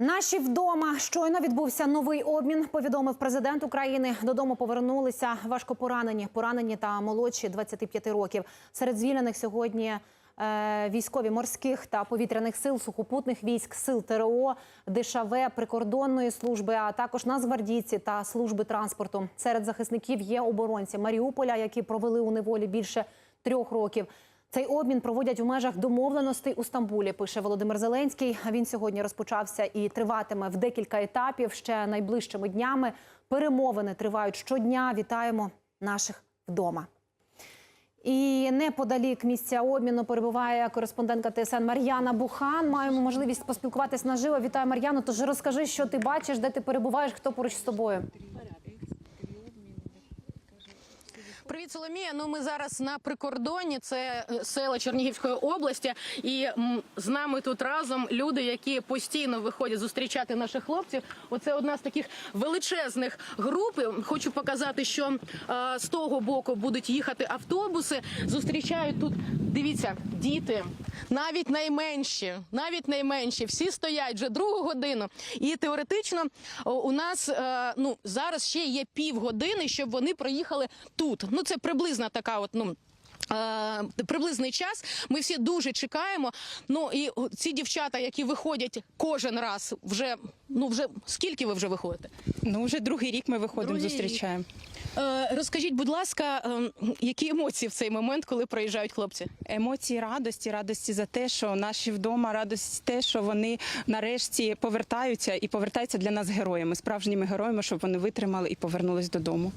Наші вдома щойно відбувся новий обмін. Повідомив президент України. Додому повернулися важкопоранені, поранені та молодші 25 років. Серед звільнених сьогодні е, військові морських та повітряних сил, сухопутних військ, сил ТРО, ДШВ, прикордонної служби, а також нацгвардійці та служби транспорту. Серед захисників є оборонці Маріуполя, які провели у неволі більше трьох років. Цей обмін проводять у межах домовленостей у Стамбулі. Пише Володимир Зеленський. Він сьогодні розпочався і триватиме в декілька етапів. Ще найближчими днями перемовини тривають щодня. Вітаємо наших вдома. І неподалік місця обміну перебуває кореспондентка ТСН Мар'яна Бухан. Маємо можливість поспілкуватись наживо. Вітаю Мар'яну. Тож розкажи, що ти бачиш, де ти перебуваєш, хто поруч з тобою. Привіт, Соломія. Ну ми зараз на прикордоні. Це е, села Чернігівської області, і з нами тут разом люди, які постійно виходять зустрічати наших хлопців. Оце одна з таких величезних груп. Хочу показати, що е, з того боку будуть їхати автобуси. Зустрічають тут. Дивіться, діти, навіть найменші, навіть найменші, всі стоять вже другу годину. І теоретично у нас е, ну зараз ще є півгодини, щоб вони проїхали тут. Ну це приблизна така, от ну. е, Приблизний час ми всі дуже чекаємо. Ну і ці дівчата, які виходять кожен раз, вже ну вже скільки ви вже виходите? Ну, вже другий рік ми виходимо, Другий зустрічаємо. Е, розкажіть, будь ласка, е, які емоції в цей момент, коли проїжджають хлопці? Емоції радості, радості за те, що наші вдома, радості те, що вони нарешті повертаються і повертаються для нас героями, справжніми героями, щоб вони витримали і повернулись додому.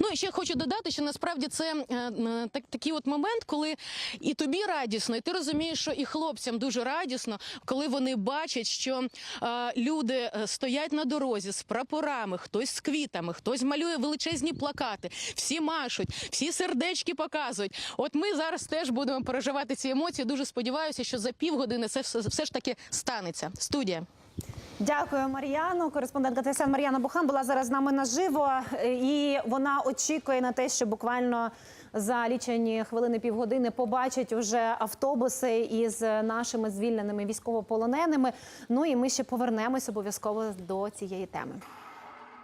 Ну і ще хочу додати, що насправді це е, е, так, такий от момент, коли і тобі радісно, і ти розумієш, що і хлопцям дуже радісно, коли вони бачать, що е, люди е, стоять на дорозі з прапорами, хтось з квітами, хтось малює величезні плакати, всі машуть, всі сердечки показують. От ми зараз теж будемо переживати ці емоції. Дуже сподіваюся, що за півгодини це все, все ж таки станеться. Студія. Дякую, Мар'яно. Кореспондентка ТСН Мар'яна Бухан була зараз з нами наживо, і вона очікує на те, що буквально за лічені хвилини півгодини побачить уже автобуси із нашими звільненими військовополоненими. Ну і ми ще повернемось обов'язково до цієї теми.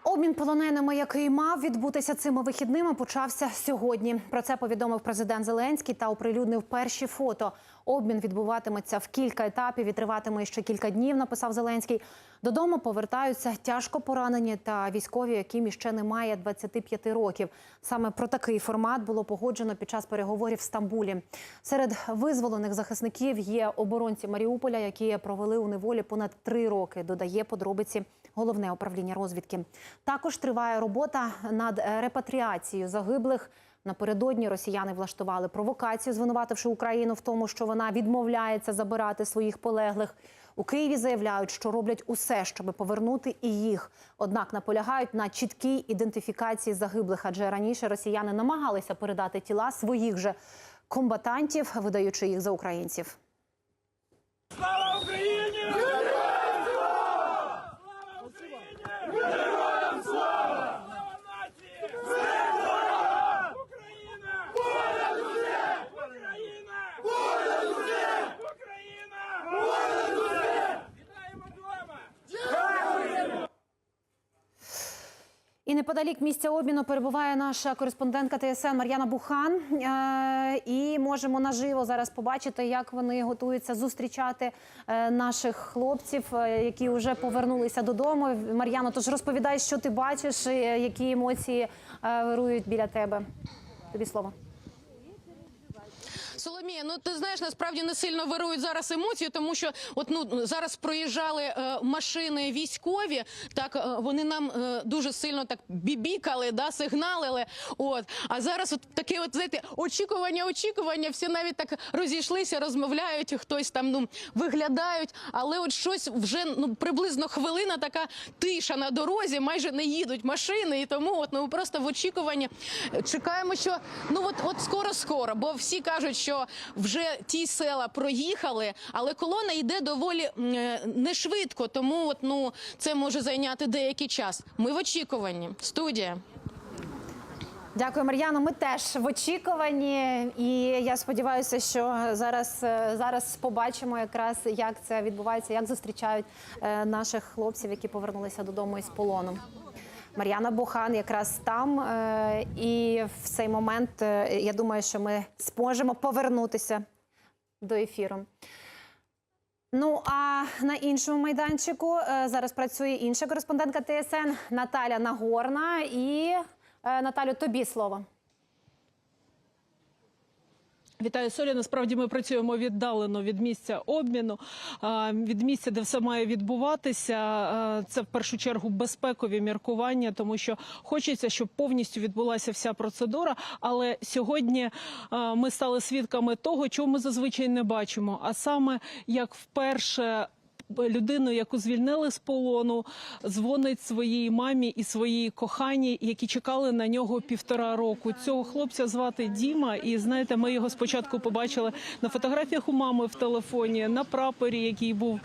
Обмін полоненими, який мав відбутися цими вихідними, почався сьогодні. Про це повідомив президент Зеленський та оприлюднив перші фото. Обмін відбуватиметься в кілька етапів і триватиме ще кілька днів. Написав Зеленський. Додому повертаються тяжко поранені та військові, яким іще немає 25 років. Саме про такий формат було погоджено під час переговорів в Стамбулі. Серед визволених захисників є оборонці Маріуполя, які провели у неволі понад три роки. Додає подробиці головне управління розвідки. Також триває робота над репатріацією загиблих. Напередодні росіяни влаштували провокацію, звинувативши Україну в тому, що вона відмовляється забирати своїх полеглих. У Києві заявляють, що роблять усе, щоб повернути і їх. Однак наполягають на чіткій ідентифікації загиблих, адже раніше росіяни намагалися передати тіла своїх же комбатантів, видаючи їх за українців. Слава Україні! Героям слава! Слава Україні! Героям слава! Слава нації! Слава! Україна! Понад усе! Україна! Понад усе! Україна! Понад усе! Вітаємо вдома! І неподалік місця обміну перебуває наша кореспондентка ТСН Мар'яна Бухан. Е, І можемо наживо зараз побачити, як вони готуються зустрічати е, наших хлопців, е, які вже повернулися додому. Мар'яно, тож розповідай, що ти бачиш, які емоції вирують біля тебе. Тобі слово. Соломія, ну ти знаєш, насправді не сильно вирують зараз емоції, тому що от ну зараз проїжджали е, машини військові, так е, вони нам е, дуже сильно так бібікали, да, сигналили. От а зараз от таке, от знаєте, очікування, очікування. Всі навіть так розійшлися, розмовляють, хтось там ну виглядають, але от щось вже ну приблизно хвилина така тиша на дорозі, майже не їдуть машини, і тому от ну просто в очікуванні чекаємо, що ну от от скоро, скоро, бо всі кажуть, що вже ті села проїхали, але колона йде доволі е, не швидко, тому от ну це може зайняти деякий час. Ми в очікуванні. Студія. Дякую, Мар'яно. Ми теж в очікуванні, і я сподіваюся, що зараз, е, зараз побачимо якраз, як це відбувається, як зустрічають е, наших хлопців, які повернулися додому із полону. Мар'яна Бухан якраз там, е, і в цей момент е, я думаю, що ми зможемо повернутися до ефіру. Ну а на іншому майданчику е, зараз працює інша кореспондентка ТСН Наталя Нагорна. І Наталю, тобі слово. Вітаю Соля. Насправді ми працюємо віддалено від місця обміну, від місця, де все має відбуватися. Це в першу чергу безпекові міркування, тому що хочеться, щоб повністю відбулася вся процедура. Але сьогодні ми стали свідками того, чого ми зазвичай не бачимо. А саме як вперше. Людину, яку звільнили з полону, дзвонить своїй мамі і своїй коханій, які чекали на нього півтора року. Цього хлопця звати Діма. І знаєте, ми його спочатку побачили на фотографіях у мами в телефоні, на прапорі, який був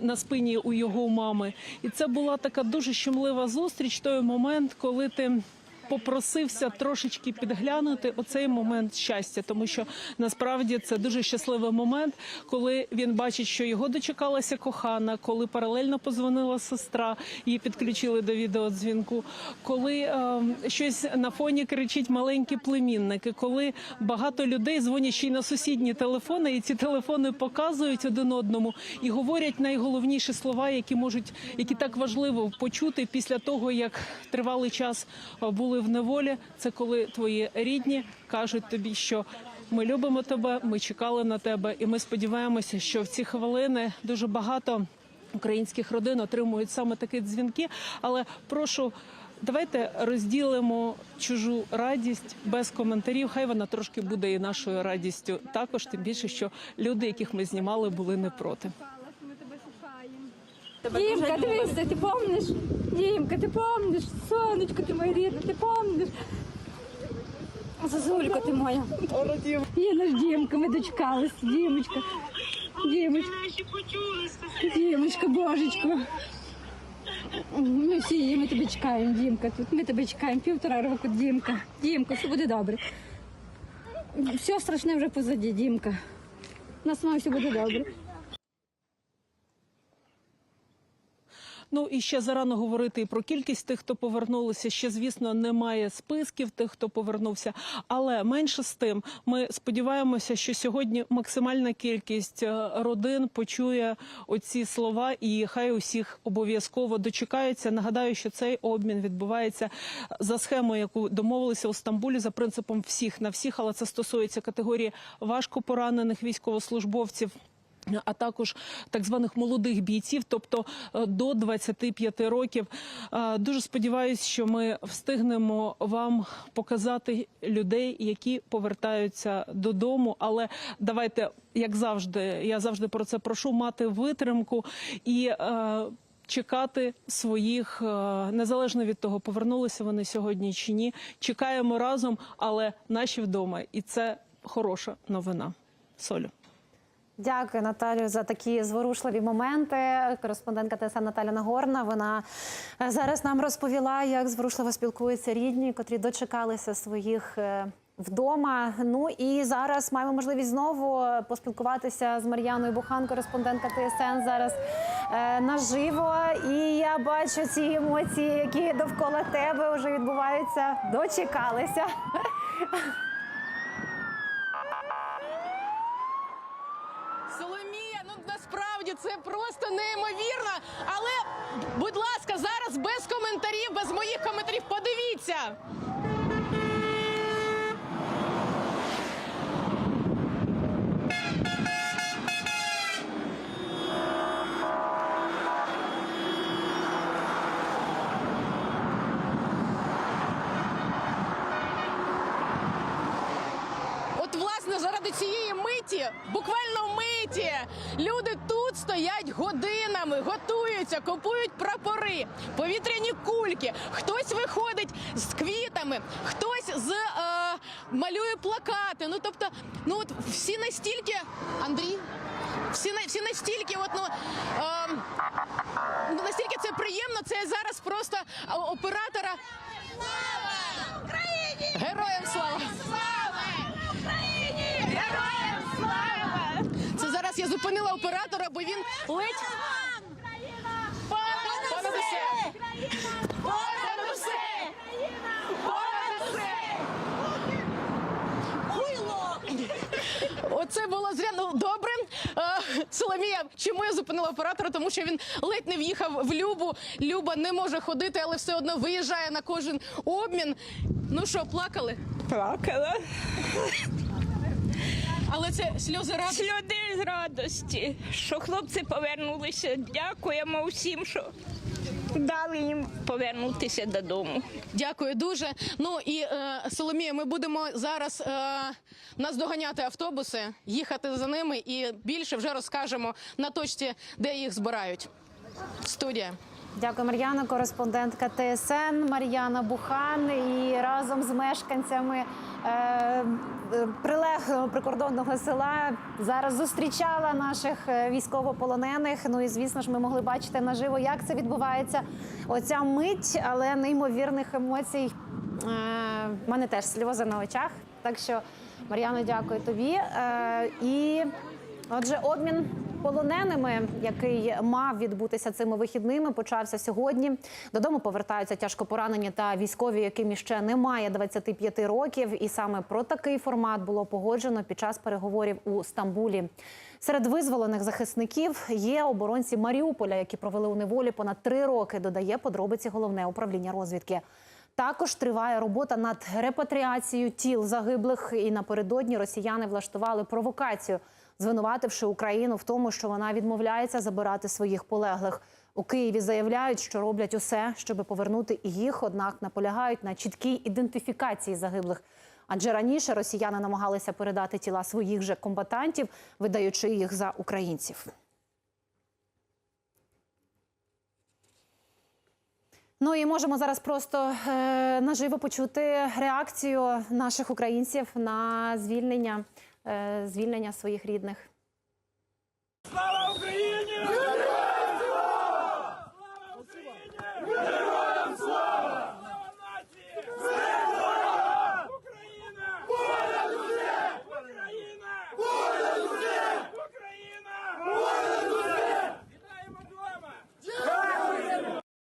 на спині у його мами. І це була така дуже щемлива зустріч. Той момент, коли ти. Попросився трошечки підглянути оцей момент щастя, тому що насправді це дуже щасливий момент, коли він бачить, що його дочекалася кохана, коли паралельно позвонила сестра, її підключили до відеодзвінку, коли е, щось на фоні кричить маленькі племінники, коли багато людей дзвонять ще й на сусідні телефони, і ці телефони показують один одному і говорять найголовніші слова, які можуть, які так важливо почути після того, як тривалий час е, були в неволі. Це коли твої рідні кажуть тобі, що ми любимо тебе, ми чекали на тебе, і ми сподіваємося, що в ці хвилини дуже багато українських родин отримують саме такі дзвінки. Але прошу. Давайте розділимо чужу радість без коментарів. Хай вона трошки буде і нашою радістю. Також тим більше, що люди, яких ми знімали, були не проти. Дімка, дивися, ти помниш? Дімка, ти помниш? Сонечко, ти моя рідна, ти помниш? Зазулька ти моя. Є наш Дімка, ми дочекались. Дімочка. Дімочка. Дімочка, божечко. Ми всі ми тебе чекаємо, Дімка. Тут ми тебе чекаємо півтора року, Дімка. Дімка, все буде добре. Все страшне вже позаді, Дімка. У нас має все буде добре. Ну і ще зарано говорити і про кількість тих, хто повернулися. Ще звісно немає списків тих, хто повернувся. Але менше з тим, ми сподіваємося, що сьогодні максимальна кількість е, родин почує оці слова, і хай усіх обов'язково дочекаються. Нагадаю, що цей обмін відбувається за схемою, яку домовилися у Стамбулі за принципом всіх на всіх, але це стосується категорії важко поранених військовослужбовців а також так званих молодих бійців, тобто е, до 25 років. Е, Дуже сподіваюся, що ми встигнемо вам показати людей, які повертаються додому. Але давайте, як завжди, я завжди про це прошу мати витримку і. е, Чекати своїх незалежно від того, повернулися вони сьогодні чи ні. Чекаємо разом, але наші вдома, і це хороша новина. Солю. Дякую, Наталю, за такі зворушливі моменти. Кореспондентка ТСН Наталя Нагорна. Вона е, зараз нам розповіла, як зворушливо спілкуються рідні, котрі дочекалися своїх. е, Вдома, ну і зараз маємо можливість знову поспілкуватися з Мар'яною Бухан, кореспондентка ТСН зараз е, наживо. І я бачу ці емоції, які довкола тебе вже відбуваються. Дочекалися. Соломія, ну насправді це просто неймовірно. Але, будь ласка, зараз без коментарів, без моїх коментарів. Подивіться. От, власне, заради цієї миті, буквально миті, люди тут стоять годинами, готуються, купують прапори, повітряні кульки. Хтось виходить з квітами, хтось з е, малює плакати. Ну тобто, ну от всі настільки, Андрій. Всі, всі настільки, от, ну, е, настільки це приємно, це зараз просто а, оператора. Слава Україні! зупинила оператора, бо він ледь. Понад усе! Понад усе! Понад усе! Оце було зря. Ну добре. Е, Соломія, чому я зупинила оператора? Тому що він ледь не в'їхав в Любу. Люба не може ходити, але все одно виїжджає на кожен обмін. Ну що, плакали? Плакала. Але це сльози радості. Сльози з радості, що хлопці повернулися. Дякуємо всім, що дали їм повернутися додому. Дякую дуже. Ну і е, Соломія, ми будемо зараз е, наздоганяти автобуси, їхати за ними і більше вже розкажемо на точці, де їх збирають. Студія. Дякую, Мар'яна, кореспондентка ТСН Мар'яна Бухан. І разом з мешканцями е, е, прилеглого прикордонного села зараз зустрічала наших е, військовополонених. Ну і звісно ж, ми могли бачити наживо, як це відбувається. Оця мить, але неймовірних емоцій. Е, мене теж сльози на очах. Так що, Мар'яно, дякую тобі. Е, і Отже, обмін полоненими, який мав відбутися цими вихідними, почався сьогодні. Додому повертаються тяжко поранені та військові, яким іще немає 25 років. І саме про такий формат було погоджено під час переговорів у Стамбулі. Серед визволених захисників є оборонці Маріуполя, які провели у неволі понад три роки. Додає подробиці головне управління розвідки. Також триває робота над репатріацією тіл загиблих. І напередодні росіяни влаштували провокацію, звинувативши Україну в тому, що вона відмовляється забирати своїх полеглих. У Києві заявляють, що роблять усе, щоб повернути і їх, однак наполягають на чіткій ідентифікації загиблих. Адже раніше росіяни намагалися передати тіла своїх же комбатантів, видаючи їх за українців. Ну і можемо зараз просто е, наживо почути реакцію наших українців на звільнення, звільнення своїх рідних. Слава Україні!